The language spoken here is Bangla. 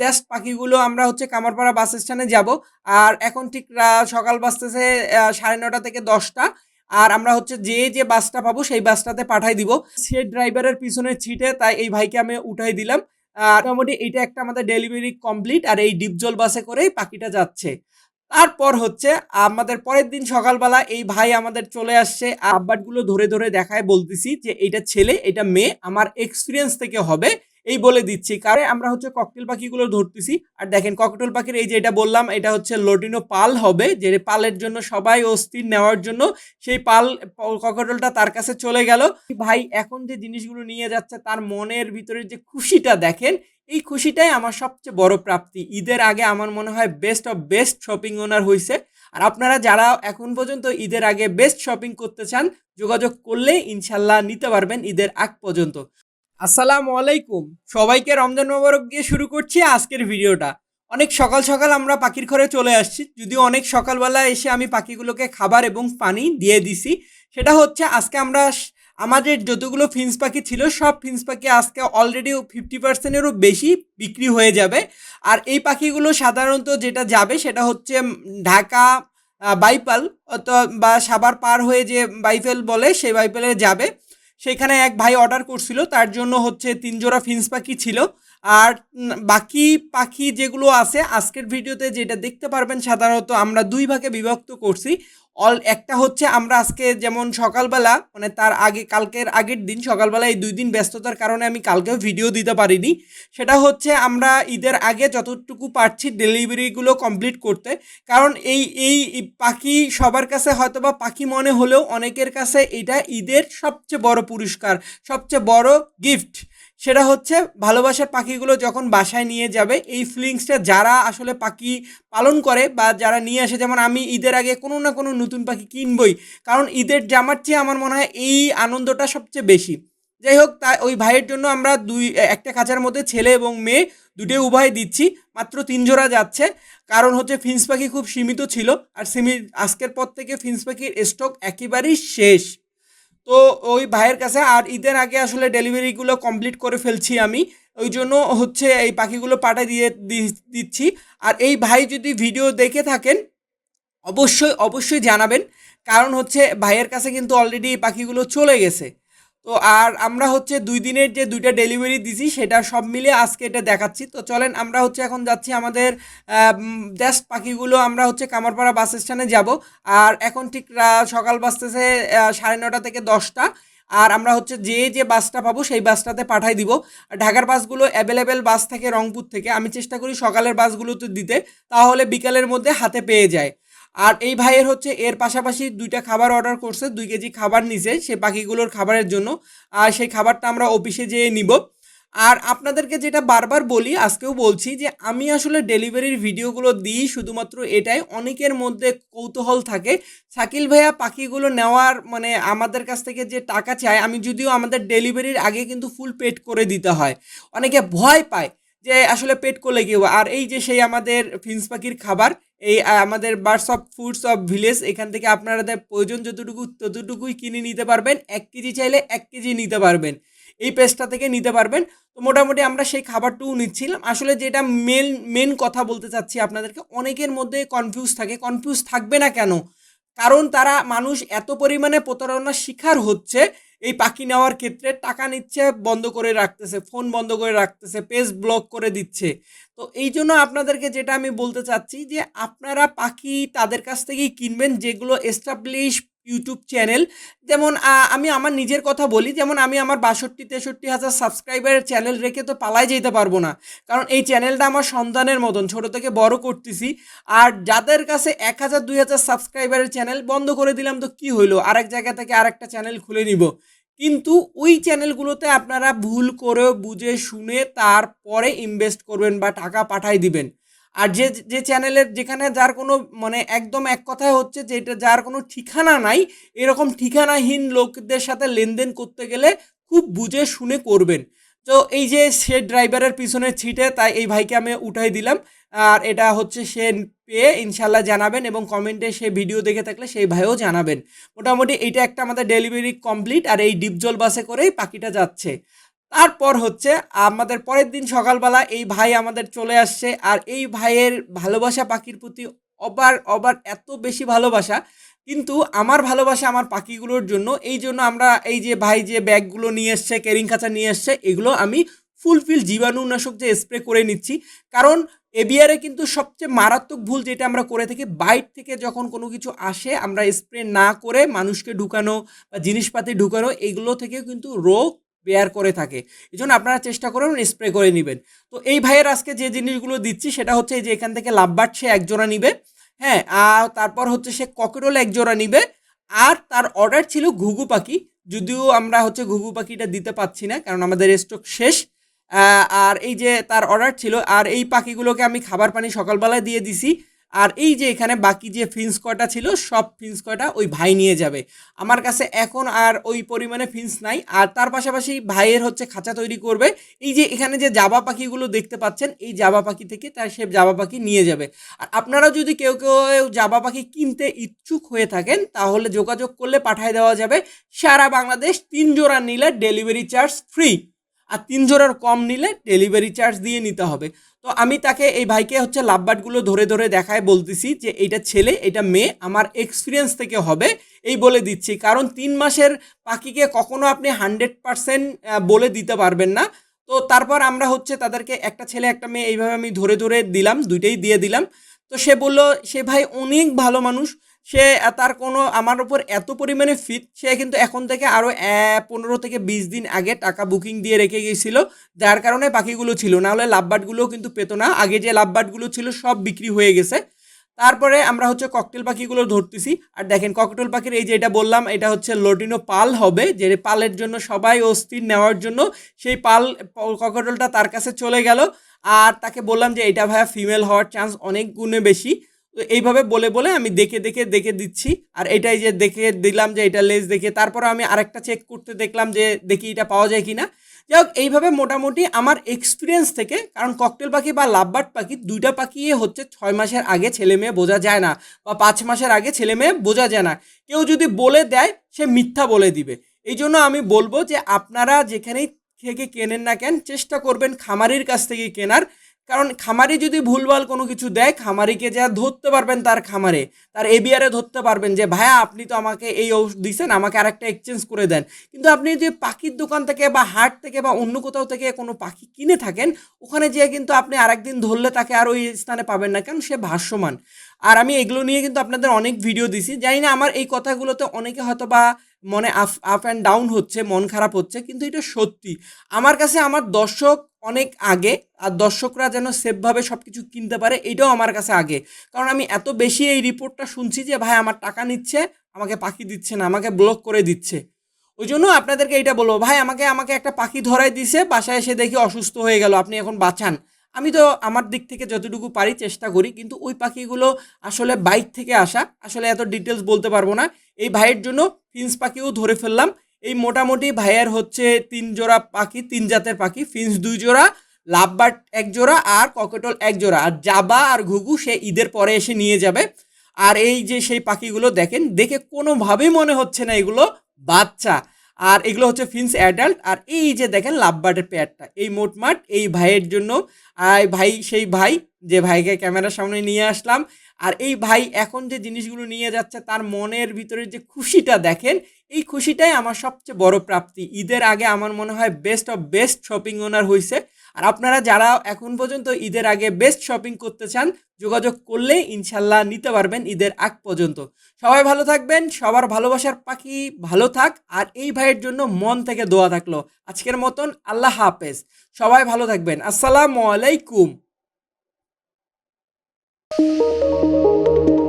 জাস্ট পাখিগুলো আমরা হচ্ছে কামারপাড়া বাস স্ট্যান্ডে যাব। আর এখন ঠিক সকাল বাজতেছে আহ, সাড়ে নটা থেকে দশটা। আর আমরা হচ্ছে যে যে বাসটা পাবো সেই বাসটাতে পাঠাই দিব। সে ড্রাইভারের পিছনে ছিটে তাই এই ভাইকে আমি উঠাই দিলাম। আর মোটামুটি এটা একটা আমাদের ডেলিভারি কমপ্লিট আর এই ডিপজল বাসে করেই পাখিটা যাচ্ছে। তারপর হচ্ছে আমাদের পরের দিন সকালবেলা এই ভাই আমাদের চলে আসছে। আব্বাটগুলো ধরে ধরে দেখায় বলতেছি যে এটা ছেলে এটা মেয়ে আমার এক্সপিরিয়েন্স থেকে হবে। এই বলে দিচ্ছি। কারণ আমরা হচ্ছে ককটেল পাখিগুলো ধরতেছি। আর দেখেন ককটেল পাখির এই যে এটা বললাম, এটা হচ্ছে লটিনো পাল হবে, যে পালের জন্য সবাই অস্থির নেওয়ার জন্য সেই পাল ককটেলটা তার কাছে চলে গেল। ভাই, এখন যে জিনিসগুলো নিয়ে যাচ্ছে, তার মনের ভিতরে যে খুশিটা দেখেন, এই খুশিটাই আমার সবচেয়ে বড় প্রাপ্তি। ঈদের আগে আমার মনে হয় best of best shopping owner হয়েছে আর আপনারা যারা এখন পর্যন্ত ঈদের আগে বেস্ট শপিং করতে চান, যোগাযোগ করলে ইনশাল্লাহ নিতে পারবেন ঈদের আগ পর্যন্ত। আসসালামু আলাইকুম। সবাইকে রমজান মোবারক দিয়ে শুরু করছি আজকের ভিডিওটা। অনেক সকাল সকাল আমরা পাখির ঘরে চলে আসছি। যদিও অনেক সকালবেলা এসে আমি পাখিগুলোকে খাবার এবং পানি দিয়ে দিছি। সেটা হচ্ছে আজকে আমরা আমাদের যতগুলো ফিন্স পাখি ছিল, সব ফিন্স পাখি আজকে অলরেডি ফিফটি পার্সেন্টেরও বেশি বিক্রি হয়ে যাবে। আর এই পাখিগুলো সাধারণত যেটা যাবে সেটা হচ্ছে ঢাকা বাইপাল বা সাবার পার হয়ে যে বাইফেল বলে, সেই বাইপেলে যাবে। সেখানে এক ভাই অর্ডার করছিল তার জন্য হচ্ছে তিন জোড়া ফিন্স পাখি ছিল। আর বাকি পাখি যেগুলো আছে, আজকের ভিডিওতে যেটা দেখতে পারবেন, সাধারণত আমরা দুই ভাগে বিভক্ত করছি। অল, একটা হচ্ছে আমরা আজকে যেমন সকালবেলা মানে তার আগে, কালকের আগের দিন সকালবেলা এই দুই দিন ব্যস্ততার কারণে আমি কালকেও ভিডিও দিতে পারিনি। সেটা হচ্ছে আমরা ঈদের আগে যতটুকু পারছি ডেলিভারিগুলো কমপ্লিট করতে। কারণ এই এই পাখি সবার কাছে হয়তো বা পাখি মনে হলেও অনেকের কাছে এটা ঈদের সবচেয়ে বড় পুরস্কার, সবচেয়ে বড় গিফট। সেটা হচ্ছে ভালোবাসার পাখিগুলো যখন বাসায় নিয়ে যাবে, এই ফিলিংসটা যারা আসলে পাখি পালন করে বা যারা নিয়ে আসে, যেমন আমি ঈদের আগে কোনো না কোনো নতুন পাখি কিনবই, কারণ ঈদের জামার চেয়ে আমার মনে হয় এই আনন্দটা সবচেয়ে বেশি। যাই হোক, তা ওই ভাইয়ের জন্য আমরা দুই, একটা খাঁচার মধ্যে ছেলে এবং মেয়ে দুটো উভয় দিচ্ছি, মাত্র তিন জোড়া যাচ্ছে। কারণ হচ্ছে ফিন্স পাখি খুব সীমিত ছিল, আর সিমি আজকের পর থেকে ফিন্স পাখির স্টক একেবারেই শেষ। তো ওই ভাইয়ের কাছে আর ঈদের আগে আসলে ডেলিভারিগুলো কমপ্লিট করে ফেলছি আমি। ওই জন্য হচ্ছে এই পাখিগুলো পাঠিয়ে দিয়ে দিচ্ছি। আর এই ভাই যদি ভিডিও দেখে থাকেন, অবশ্যই অবশ্যই জানাবেন। কারণ হচ্ছে ভাইয়ের কাছে কিন্তু অলরেডি এই পাখিগুলো চলে গেছে। তো আর আমরা হচ্ছে দুই দিনের যে দুইটা ডেলিভারি দিছি সেটা সব মিলে আজকে এটা দেখাচ্ছি। তো চলেন আমরা হচ্ছে এখন যাচ্ছি আমাদের জাস্ট পাখিগুলো আমরা হচ্ছে কামারপাড়া বাস স্ট্যান্ডে যাব। আর এখন ঠিক সকাল বাজতেছে আহ, সাড়ে নটা থেকে দশটা। আর আমরা হচ্ছে যে যে বাসটা পাবো সেই বাসটাতে পাঠাই দিব। ঢাকার বাসগুলো অ্যাভেলেবেল বাস থাকে রংপুর থেকে। আমি চেষ্টা করি সকালের বাসগুলোতে দিতে তাহলে বিকালের মধ্যে হাতে পেয়ে যায়। আর এই ভাইয়ের হচ্ছে এর পাশাপাশি দুইটা খাবার অর্ডার করছে, দুই কেজি খাবার নিছে, সে পাখিগুলোর খাবারের জন্য। আর সেই খাবারটা আমরা অফিসে যেয়ে নিব। আর আপনাদেরকে যেটা বারবার বলি, আজকেও বলছি যে আমি আসলে ডেলিভারির ভিডিওগুলো দিই শুধুমাত্র এটাই। অনেকের মধ্যে কৌতূহল থাকে। শাকিল ভাইয়া পাখিগুলো নেওয়ার মানে আমাদের কাছ থেকে যে টাকা চায়, আমি যদিও আমাদের ডেলিভারির আগে কিন্তু ফুল পেড করে দিতে হয়। অনেকে ভয় পায় যে আসলে পেট করলে কি হবে? আর এই যে সেই আমাদের ফিন্স পাখির খাবার এই আমাদের birds of foods of village এখান থেকে আপনারা আপনাদের প্রয়োজন যতটুকু, ততটুকুই কিনে নিতে পারবেন। এক কেজি চাইলে এক কেজি নিতে পারবেন। এই পেজটা থেকে নিতে পারবেন। তো মোটামুটি আমরা সেই খাবারটুকু নিচ্ছিলাম। আসলে যেটা মেন মেন কথা বলতে চাচ্ছি আপনাদেরকে, অনেকের মধ্যে কনফিউজ থাকে। কনফিউজ থাকবে না কেন? কারণ তারা মানুষ এত পরিমাণে প্রতারণার শিকার হচ্ছে এই পাখি নেওয়ার ক্ষেত্রে টাকা নিচ্ছে, বন্ধ করে রাখতেছে, ফোন বন্ধ করে রাখতেছে, পেজ ব্লক করে দিচ্ছে। তো এই জন্য আপনাদেরকে যেটা আমি বলতে চাচ্ছি যে, আপনারা পাখি তাদের কাছ থেকেই কিনবেন যেগুলো এস্টাবলিশ ইউটিউব চ্যানেল যেমন আমি আমার নিজের কথা বলি, যেমন আমি আমার বাষট্টি, তেষট্টি হাজার সাবস্ক্রাইবারের চ্যানেল রেখে তো পালাই যেতে পারব না। কারণ এই চ্যানেলটা আমার সন্তানের মতন, ছোট থেকে বড় করতেছি। আর যাদের কাছে এক হাজার, দুই হাজার সাবস্ক্রাইবারের চ্যানেল বন্ধ করে দিলাম তো কি হইল? আরেক জায়গা থেকে আরেকটা চ্যানেল খুলে নিব। কিন্তু ওই চ্যানেলগুলোতে আপনারা ভুল করে বুঝে শুনে তারপরে ইনভেস্ট করবেন বা টাকা পাঠাই দিবেন। আর যে যে চ্যানেলের যেখানে যার কোনো মানে একদম এক কথায় হচ্ছে যে এটা যার কোনো ঠিকানা নাই, এরকম ঠিকানাহীন লোকদের সাথে লেনদেন করতে গেলে খুব বুঝে শুনে করবেন। তো এই যে সে ড্রাইভারের পিছনে ছিটে, তাই এই ভাইকে আমি উঠাই দিলাম। আর এটা হচ্ছে সে পেয়ে ইনশাল্লাহ জানাবেন এবং কমেন্টে সে ভিডিও দেখে থাকলে সেই ভাইও জানাবেন। মোটামুটি এইটা একটা আমাদের ডেলিভারি কমপ্লিট আর এই ডিপজল বাসে করেই পাখিটা যাচ্ছে। তারপর হচ্ছে আমাদের পরের দিন সকালবেলা এই ভাই আমাদের চলে আসছে। আর এই ভাইয়ের ভালোবাসা পাখির প্রতি অবার অবার এত বেশি ভালোবাসা। কিন্তু আমার ভালোবাসা আমার পাখিগুলোর জন্য, এই জন্য আমরা এই যে ভাই যে ব্যাগগুলো নিয়ে এসছে, ক্যারিং খাঁচা নিয়ে এসছে, এগুলো আমি ফুলফিল জীবাণুনাশক যে স্প্রে করে নিচ্ছি। কারণ এবিআরে কিন্তু সবচেয়ে মারাত্মক ভুল যেটা আমরা করে থাকি, বাইর থেকে যখন কোনো কিছু আসে, আমরা স্প্রে না করে মানুষকে ঢুকানো বা জিনিসপাতি ঢুকানো, এগুলো থেকেও কিন্তু রোগ বেয়ার করে থাকে। এই জন্য আপনারা চেষ্টা করুন স্প্রে করে নেবেন। তো এই ভাইয়ের আজকে যে জিনিসগুলো দিচ্ছি, সেটা হচ্ছে এই যে এখান থেকে লাভবার্ড সে এক জোড়া নিবে। হ্যাঁ আর তারপর হচ্ছে সে ককেরোল এক জোড়া নিবে। আর তার অর্ডার ছিল ঘুঘু পাখি। যদিও আমরা হচ্ছে ঘুঘু পাখিটা দিতে পাচ্ছি না, কারণ আমাদের স্টক শেষ। আর এই যে তার অর্ডার ছিল, আর এই পাখিগুলোকে আমি খাবার পানি সকালবেলায় দিয়ে দিছি। আর এই যে এখানে বাকি যে ফিন্স কয়টা ছিল, সব ফিন্স কয়টা ওই ভাই নিয়ে যাবে। আমার কাছে এখন আর ওই পরিমাণে ফিন্স নাই, আর তার পাশাপাশি ভাইয়ের হচ্ছে খাঁচা তৈরি করবে। এই যে এখানে যে জাবা পাখিগুলো দেখতে পাচ্ছেন, এই জাবা পাখি থেকে তার সে জাবা পাখি নিয়ে যাবে। আর আপনারা যদি কেউ কেউ জাবা পাখি কিনতে ইচ্ছুক হয়ে থাকেন, তাহলে যোগাযোগ করলে পাঠিয়ে দেওয়া যাবে। সারা বাংলাদেশ তিন জোড়া নিলে ডেলিভারি চার্জ ফ্রি। আর তিন জোড়ার কম নিলে ডেলিভারি চার্জ দিয়ে নিতে হবে। তো আমি তাকে এই ভাইকে হচ্ছে লাভবাটগুলো ধরে ধরে দেখায় বলতেছি যে এইটা ছেলে এটা মেয়ে, আমার এক্সপিরিয়েন্স থেকে হবে এই বলে দিচ্ছি। কারণ তিন মাসের পাখিকে কখনো আপনি হান্ড্রেড পারসেন্ট বলে দিতে পারবেন না। তো তারপর আমরা হচ্ছে তাদেরকে একটা ছেলে, একটা মেয়ে এইভাবে আমি ধরে ধরে দিলাম, দুইটাই দিয়ে দিলাম। তো সে বলল, সে ভাই অনেক ভালো মানুষ সে তার কোনো, আমার ওপর এত পরিমাণে ফিট সে কিন্তু এখন থেকে আরও পনেরো থেকে বিশ দিন আগে টাকা বুকিং দিয়ে রেখে গিয়েছিল। যার কারণে পাখিগুলো ছিল। না হলে লাভবার্ডগুলোও কিন্তু পেতো না। আগে যে লাভবার্ডগুলো ছিল সব বিক্রি হয়ে গেছে। তারপরে আমরা হচ্ছে ককটেল পাখিগুলো ধরতেছি। আর দেখেন ককটেল পাখির এই যে এটা বললাম, এটা হচ্ছে লটিনো পাল হবে, যে পালের জন্য সবাই অস্থির নেওয়ার জন্য সেই পাল ককটেলটা তার কাছে চলে গেল। আর তাকে বললাম যে, এটা ভাইয়া ফিমেল হওয়ার চান্স অনেক গুণে বেশি। তো এইভাবে বলে বলে আমি দেখে দেখে দেখে দিচ্ছি। আর এটাই যে দেখে দিলাম যে এটা লেজ দেখে, তারপর আমি আরেকটা চেক করতে দেখলাম যে দেখি এটা পাওয়া যায় কি না যাই হোক, এইভাবে মোটামুটি আমার এক্সপিরিয়েন্স থেকে, কারণ ককটেল পাখি বা লাভবার্ড পাখি দুইটা পাখি হচ্ছে ছয় মাসের আগে ছেলে মেয়ে বোঝা যায় না, বা পাঁচ মাসের আগে ছেলে মেয়ে বোঝা যায় না। কেউ যদি বলে দেয়, সে মিথ্যা বলে দিবে। এই জন্য আমি বলব যে আপনারা যেখানেই থেকে কেনেন না কেন, চেষ্টা করবেন খামারির কাছ থেকে কেনার। কারণ খামারি যদি ভুলভাল কোনো কিছু দেয়, খামারিকে যা ধরতে পারবেন তার খামারে, তার এবিআরে ধরতে পারবেন যে, ভাইয়া, আপনি তো আমাকে এই ওষুধ দিয়েছেন আমাকে আরেকটা এক্সচেঞ্জ করে দেন। কিন্তু আপনি যদি পাখির দোকান থেকে বা হাট থেকে বা অন্য কোথাও থেকে কোনো পাখি কিনে থাকেন, ওখানে যেয়ে কিন্তু আপনি আরেকদিন ধরলে তাকে আর ওই স্থানে পাবেন না, কারণ সে ভাষ্যমান আর আমি এগুলো নিয়ে কিন্তু আপনাদের অনেক ভিডিও দিছি। জানি না আমার এই কথাগুলোতে অনেকে হয়তো বা মনে আপ আপ অ্যান্ড ডাউন হচ্ছে, মন খারাপ হচ্ছে, কিন্তু এটা সত্যি। আমার কাছে আমার দর্শক অনেক আগে, আর দর্শকরা যেন সেফভাবে সব কিছু কিনতে পারে, এটাও আমার কাছে আগে। কারণ আমি এত বেশি এই রিপোর্টটা শুনছি যে, ভাই, আমার টাকা নিচ্ছে, আমাকে পাখি দিচ্ছে না, আমাকে ব্লক করে দিচ্ছে। ওই জন্য আপনাদেরকে এটা বলব, ভাই, আমাকে আমাকে একটা পাখি ধরাই দিছে, বাসায় এসে দেখি অসুস্থ হয়ে গেল, আপনি এখন বাঁচান। আমি তো আমার দিক থেকে যতটুকু পারি চেষ্টা করি, কিন্তু ওই পাখিগুলো আসলে বাইক থেকে আসা, আসলে এত ডিটেলস বলতে পারব না। এই ভাইয়ের জন্য ফিন্স পাখিও ধরে ফেললাম এই মোটামুটি ভাইয়ের হচ্ছে তিন জোড়া পাখি, তিন জাতের পাখি ফিন্স দুই জোড়া, লাভবার্ড এক জোড়া আর ককেটল এক জোড়া। আর জাবা আর ঘুঘু সে ঈদের পরে এসে নিয়ে যাবে। আর এই যে সেই পাখিগুলো দেখেন, দেখে কোনোভাবেই মনে হচ্ছে না এগুলো বাচ্চা। আর এগুলো হচ্ছে ফিন্স অ্যাডাল্ট। আর এই যে দেখেন লাভবার্ডের পেয়ারটা, এই মোটমাট এই ভাইয়ের জন্য। আর ভাই, সেই ভাই, যে ভাইকে ক্যামেরার সামনে নিয়ে আসলাম আর এই ভাই এখন যে জিনিসগুলো নিয়ে যাচ্ছে, তার মনের ভিতরে যে খুশিটা দেখেন, এই খুশিটাই আমার সবচেয়ে বড় প্রাপ্তি। ঈদের আগে আমার মনে হয় best of best shopping owner হয়েছে আর আপনারা যারা এখন পর্যন্ত ঈদের আগে বেস্ট শপিং করতে চান, যোগাযোগ করলে ইনশাল্লাহ নিতে পারবেন ঈদের আগ পর্যন্ত। সবাই ভালো থাকবেন, সবার ভালোবাসার পাখি ভালো থাক, আর এই ভাইয়ের জন্য মন থেকে দোয়া থাকল। আজকের মতন আল্লাহ হাফেজ। সবাই ভালো থাকবেন। আসসালামু আলাইকুম। Thank you.